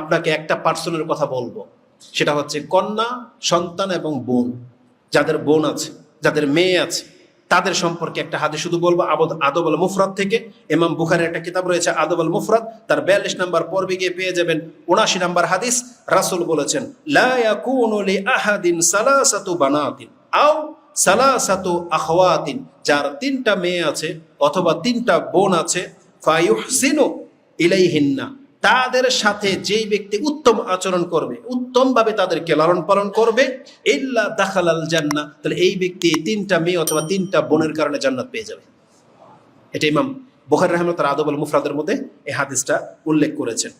আপনাকে একটা পার্সনের কথা বলব। সেটা হচ্ছে কন্যা, সন্তান এবং বোন, যাদের বোন আছে, যাদের মেয়ে আছে, তাদের সম্পর্কে একটা হাদিস শুধু বলব, আবদ আদব আল মুফরাদ থেকে। এমাম বুখারের একটা কিতাব রয়েছে, আদব আল মুফরাদ। তার বিয়াল্লিশ নাম্বার পর্বে গিয়ে পেয়ে যাবেন উনাশি নাম্বার হাদিস। রাসূল বলেছেন আহাদিন সালাসাতু আও সালাসাতু আখওয়াতিন। যার তিনটা মেয়ে আছে অথবা তিনটা বোন আছে, ফায়ুহসিনু ইলাইহিন্না। তাদের সাথে যেই ব্যক্তি উত্তম আচরণ করবে উত্তম ভাবে তাদেরকে লালন পালন করবে, ইল্লা দাখালাল জান্নাহ, তাহলে এই ব্যক্তি তিনটা মেয়ে অথবা তিনটা বোনের কারণে জান্নাত পেয়ে যাবে। এটা ইমাম বুখারী রহমত আল মুফরাদের মধ্যে এই হাদিসটা উল্লেখ করেছেন।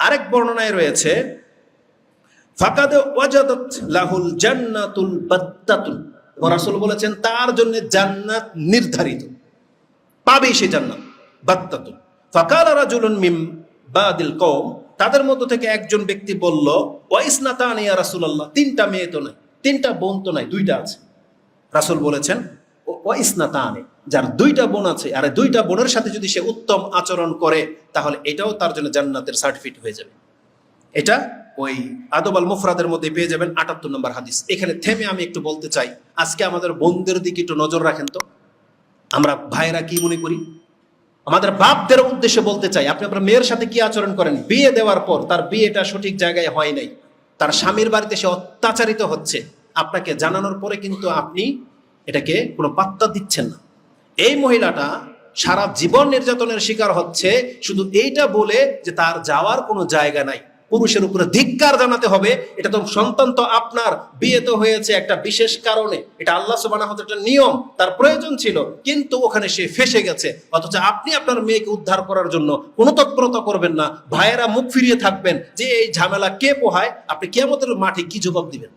আরেক বর্ণনায় রয়েছে, ফাকাদে ওয়াজাদাত লাহুল জান্নাতুল বাত্তাতুল রাসূল বলেছেন, তার জন্য জান্নাত নির্ধারিত। পাবে সে জান্নাত বাত্তাতুল ফাকাল রাজুলুন মিম বাদিল কওম, তাদের মধ্য থেকে একজন ব্যক্তি বলল ওয়াইসনাতান ইয়া রাসূলুল্লাহ, তিনটা মেয়ে তো নাই, তিনটা বোন তো নাই, দুইটা আছে। রাসুল বলেছেন ওয়াইসনাতানে যার দুইটা বোন আছে, আর দুইটা বোনের সাথে যদি সে উত্তম আচরণ করে, তাহলে এটাও তার জন্য জান্নাতের সার্টিফিকেট হয়ে যাবে। এটা ওই আদব আল মুফরাদের মধ্যে পেয়ে যাবেন আটাত্তর নম্বর হাদিস। এখানে থেমে আমি একটু বলতে চাই, আজকে আমাদের বোনদের দিকে একটু নজর রাখেন তো। আমরা ভাইরা কি মনে করি? আমাদের বাপদের উদ্দেশ্যে বলতে চাই, আপনি আপনার মেয়ের সাথে কি আচরণ করেন? বিয়ে দেওয়ার পর তার বিয়েটা সঠিক জায়গায় হয় নাই। তার স্বামীর বাড়িতে সে অত্যাচারিত হচ্ছে। আপনাকে জানানোর পরে কিন্তু আপনি এটাকে কোনো পাত্তা দিচ্ছেন না। এই মহিলাটা সারা জীবন নির্যাতনের শিকার হচ্ছে। শুধু এইটা বলে যে তার যাওয়ার কোনো জায়গা নাই। পুরুষের উপরে ধিক্কার জানাতে হবে, এটা তো সন্তান তো আপনার বিয়ে তো হয়েছে একটা বিশেষ কারণে। এটা আল্লাহ সুবাহ একটা নিয়ম, তার প্রয়োজন ছিল, কিন্তু ওখানে সে ফেসে গেছে। অথচ আপনি আপনার মেয়েকে উদ্ধার করার জন্য কোনো তৎপরতা করবেন না, ভাইয়েরা মুখ ফিরিয়ে থাকবেন যে এই ঝামেলা কে পোহায়, আপনি কেমতের মাঠে কি জবাব দিবেন?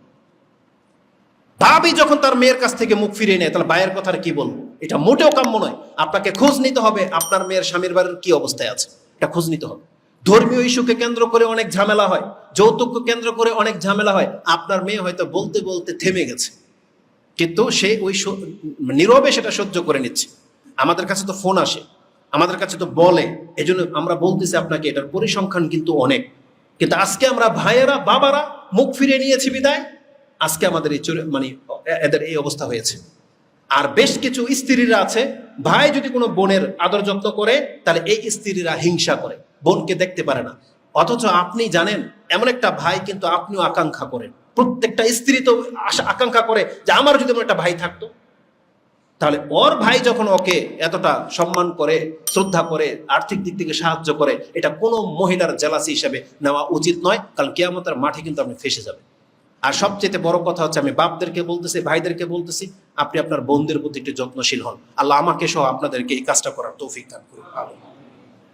ভাবি যখন তার মেয়ের কাছ থেকে মুখ ফিরিয়ে নেয়, তাহলে ভাইয়ের কথার কি বলব এটা মোটেও কাম্য নয়। আপনাকে খোঁজ নিতে হবে, আপনার মেয়ের স্বামীর বাড়ির কি অবস্থায় আছে? এটা খোঁজ নিতে হবে। ধর্মীয় ইস্যুকে কেন্দ্র করে অনেক ঝামেলা হয়, যৌতুককে কেন্দ্র করে অনেক ঝামেলা হয়। আপনার মেয়ে হয়তো বলতে বলতে থেমে গেছে। কিন্তু সে ওই নীরবে সেটা সহ্য করে নিচ্ছে। আমাদের কাছে তো ফোন আসে, আমাদের কাছে তো বলে। এই জন্য আমরা বলতেছি আপনাকে, এটার পরিসংখ্যান কিন্তু অনেক। কিন্তু আজকে আমরা ভাইয়েরা, বাবারা মুখ ফিরিয়ে নিয়েছি বিদায়। আজকে আমাদের এই মানে এদের এই অবস্থা হয়েছে। আর বেশ কিছু স্ত্রীরা আছে, ভাই যদি কোনো বোনের আদর যত্ন করে, তাহলে এই স্ত্রীরা হিংসা করে। বোনকে দেখতে পারে না। অথচ আপনি জানেন, এমন একটা ভাই কিন্তু আপনিও আকাঙ্ক্ষা করেন। প্রত্যেকটা স্ত্রী তো আকাঙ্ক্ষা করে যে আমার যদি এমন একটা ভাই থাকতো। তাহলে ওর ভাই যখন ওকে এতটা সম্মান করে, শ্রদ্ধা করে, আর্থিক দিক থেকে সাহায্য করে, এটা কোনো মহিলার জেলাসি হিসেবে নেওয়া উচিত নয়, কারণ কেয়ামতের মাঠে কিন্তু আপনি ফেসে যাবেন। আর সবচেয়ে বড় কথা হচ্ছে, আমি বাপদেরকে বলতেছি, ভাইদেরকে বলতেছি, আপনি আপনার বোনদের প্রতি একটু যত্নশীল হন। আল্লাহ আমাকে সহ আপনাদেরকে এই কাজটা করার তৌফিক দান করুন।